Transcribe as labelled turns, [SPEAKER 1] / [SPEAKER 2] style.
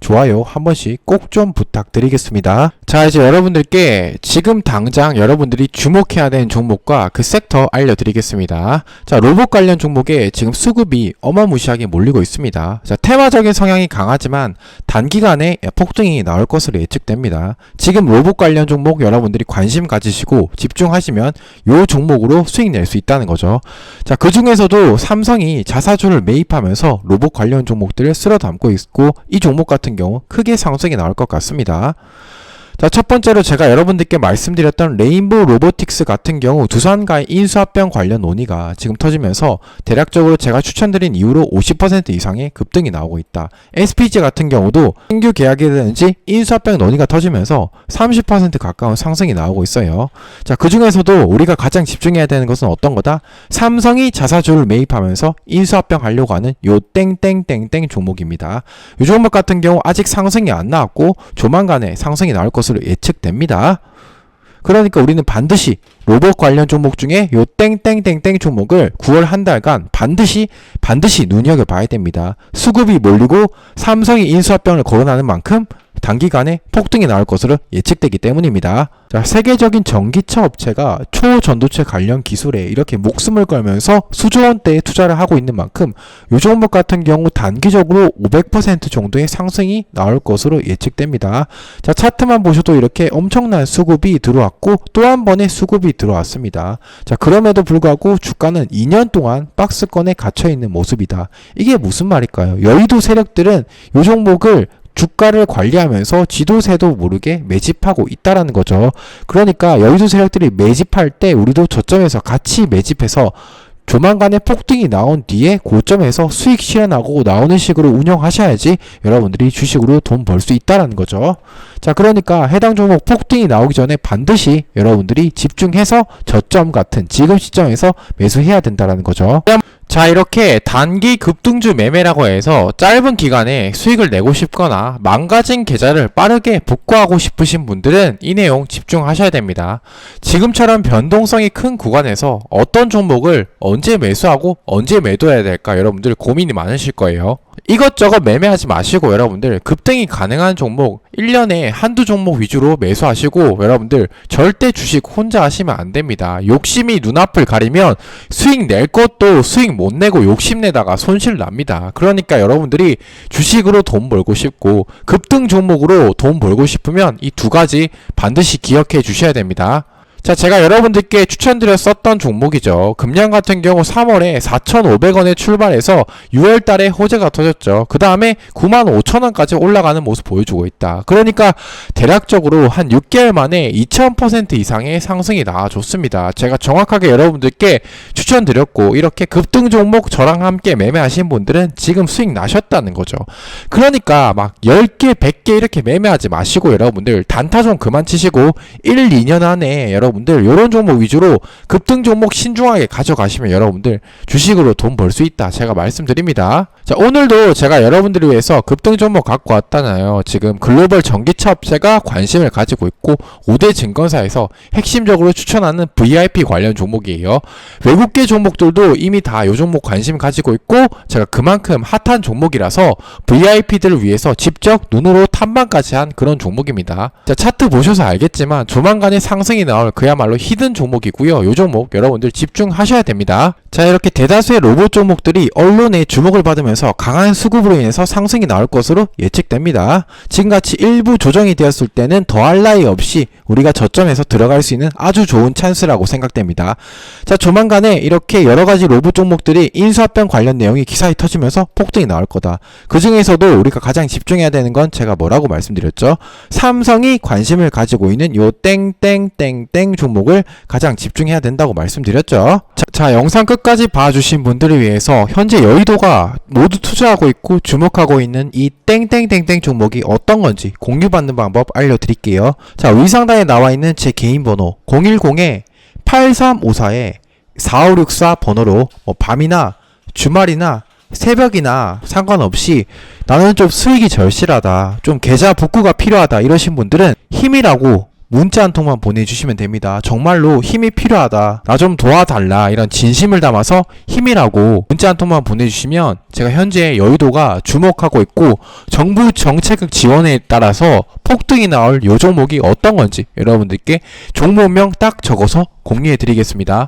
[SPEAKER 1] 좋아요 한 번씩 꼭 좀 부탁드리겠습니다. 자, 이제 여러분들께 지금 당장 여러분들이 주목해야 되는 종목과 그 섹터 알려드리겠습니다. 자, 로봇 관련 종목에 지금 수급이 어마무시하게 몰리고 있습니다. 자, 테마적인 성향이 강하지만 단기간에 폭등이 나올 것으로 예측됩니다. 지금 로봇 관련 종목 여러분들이 관심 가지시고 집중하시면 요 종목으로 수익 낼 수 있다는 거죠. 자, 그 중에서도 삼성이 자사주를 매입하면서 로봇 관련 종목들을 쓸어 담고 있고 이 종목 같은 경우 크게 상승이 나올 것 같습니다. 자, 첫 번째로 제가 여러분들께 말씀드렸던 레인보우 로보틱스 같은 경우 두산과의 인수합병 관련 논의가 지금 터지면서 대략적으로 제가 추천드린 이후로 50% 이상의 급등이 나오고 있다. SPG 같은 경우도 신규 계약이라든지 인수합병 논의가 터지면서 30% 가까운 상승이 나오고 있어요. 자, 그 중에서도 우리가 가장 집중해야 되는 것은 어떤 거다? 삼성이 자사주를 매입하면서 인수합병 하려고 하는 요 땡땡땡땡 종목입니다. 이 종목 같은 경우 아직 상승이 안 나왔고 조만간에 상승이 나올 것으로 예측됩니다. 그러니까 우리는 반드시 로봇 관련 종목 중에 요 땡땡땡땡 종목을 9월 한 달간 반드시 반드시 눈여겨봐야 됩니다. 수급이 몰리고 삼성이 인수합병을 거론하는 만큼 단기간에 폭등이 나올 것으로 예측되기 때문입니다. 자, 세계적인 전기차 업체가 초전도체 관련 기술에 이렇게 목숨을 걸면서 수조 원대의 투자를 하고 있는 만큼 요 종목 같은 경우 단기적으로 500% 정도의 상승이 나올 것으로 예측됩니다. 자, 차트만 보셔도 이렇게 엄청난 수급이 들어왔고 또 한 번의 수급이 들어왔습니다. 자, 그럼에도 불구하고 주가는 2년 동안 박스권에 갇혀 있는 모습이다. 이게 무슨 말일까요? 여의도 세력들은 요 종목을 주가를 관리하면서 지도세도 모르게 매집하고 있다라는 거죠. 그러니까 여의도 세력들이 매집할 때 우리도 저점에서 같이 매집해서 조만간에 폭등이 나온 뒤에 고점에서 수익 실현하고 나오는 식으로 운영하셔야지 여러분들이 주식으로 돈 벌 수 있다라는 거죠. 자, 그러니까 해당 종목 폭등이 나오기 전에 반드시 여러분들이 집중해서 저점 같은 지금 시점에서 매수해야 된다라는 거죠. 자, 이렇게 단기 급등주 매매라고 해서 짧은 기간에 수익을 내고 싶거나 망가진 계좌를 빠르게 복구하고 싶으신 분들은 이 내용 집중하셔야 됩니다. 지금처럼 변동성이 큰 구간에서 어떤 종목을 언제 매수하고 언제 매도해야 될까 여러분들 고민이 많으실 거예요. 이것저것 매매하지 마시고 여러분들 급등이 가능한 종목 1년에 한두 종목 위주로 매수하시고 여러분들 절대 주식 혼자 하시면 안 됩니다. 욕심이 눈앞을 가리면 수익 낼 것도 수익 못 내고 욕심내다가 손실 납니다. 그러니까 여러분들이 주식으로 돈 벌고 싶고 급등 종목으로 돈 벌고 싶으면 이 두 가지 반드시 기억해 주셔야 됩니다. 자, 제가 여러분들께 추천드렸었던 종목이죠. 금년 같은 경우 3월에 4,500원에 출발해서 6월 달에 호재가 터졌죠. 그 다음에 95,000원까지 올라가는 모습 보여주고 있다. 그러니까 대략적으로 한 6개월 만에 2,000% 이상의 상승이 나와줬습니다. 제가 정확하게 여러분들께 추천드렸고, 이렇게 급등 종목 저랑 함께 매매하신 분들은 지금 수익 나셨다는 거죠. 그러니까 막 10개, 100개 이렇게 매매하지 마시고 여러분들 단타 좀 그만 치시고 1, 2년 안에 여러분 들 이런 종목 위주로 급등 종목 신중하게 가져가시면 여러분들 주식으로 돈 벌 수 있다. 제가 말씀드립니다. 자, 오늘도 제가 여러분들을 위해서 급등 종목 갖고 왔잖아요. 지금 글로벌 전기차 업체가 관심을 가지고 있고 5대 증권사에서 핵심적으로 추천하는 VIP 관련 종목이에요. 외국계 종목들도 이미 다이 종목 관심 가지고 있고 제가 그만큼 핫한 종목이라서 VIP들을 위해서 직접 눈으로 탐방까지 한 그런 종목입니다. 자, 차트 보셔서 알겠지만 조만간에 상승이 나올 그야말로 히든 종목이고요. 이 종목 여러분들 집중하셔야 됩니다. 자, 이렇게 대다수의 로봇 종목들이 언론의 주목을 받으면서 강한 수급으로 인해서 상승이 나올 것으로 예측됩니다. 지금같이 일부 조정이 되었을 때는 더할 나위 없이 우리가 저점에서 들어갈 수 있는 아주 좋은 찬스라고 생각됩니다. 자, 조만간에 이렇게 여러 가지 로봇 종목들이 인수합병 관련 내용이 기사에 터지면서 폭등이 나올 거다. 그 중에서도 우리가 가장 집중해야 되는 건 제가 뭐라고 말씀드렸죠? 삼성이 관심을 가지고 있는 요 땡땡땡땡 종목을 가장 집중해야 된다고 말씀드렸죠. 자, 자, 영상 끝까지 봐주신 분들을 위해서 현재 여의도가 모두 투자하고 있고 주목하고 있는 이 땡땡땡땡 종목이 어떤 건지 공유받는 방법 알려드릴게요. 자, 위상단에 나와 있는 제 개인 번호 010-8354-4564 번호로 뭐 밤이나 주말이나 새벽이나 상관없이 나는 좀 수익이 절실하다. 좀 계좌 복구가 필요하다. 이러신 분들은 힘이라고 문자 한 통만 보내주시면 됩니다. 정말로 힘이 필요하다. 나 좀 도와달라. 이런 진심을 담아서 힘이라고 문자 한 통만 보내주시면 제가 현재 여의도가 주목하고 있고 정부 정책 지원에 따라서 폭등이 나올 요 종목이 어떤 건지 여러분들께 종목명 딱 적어서 공유해 드리겠습니다.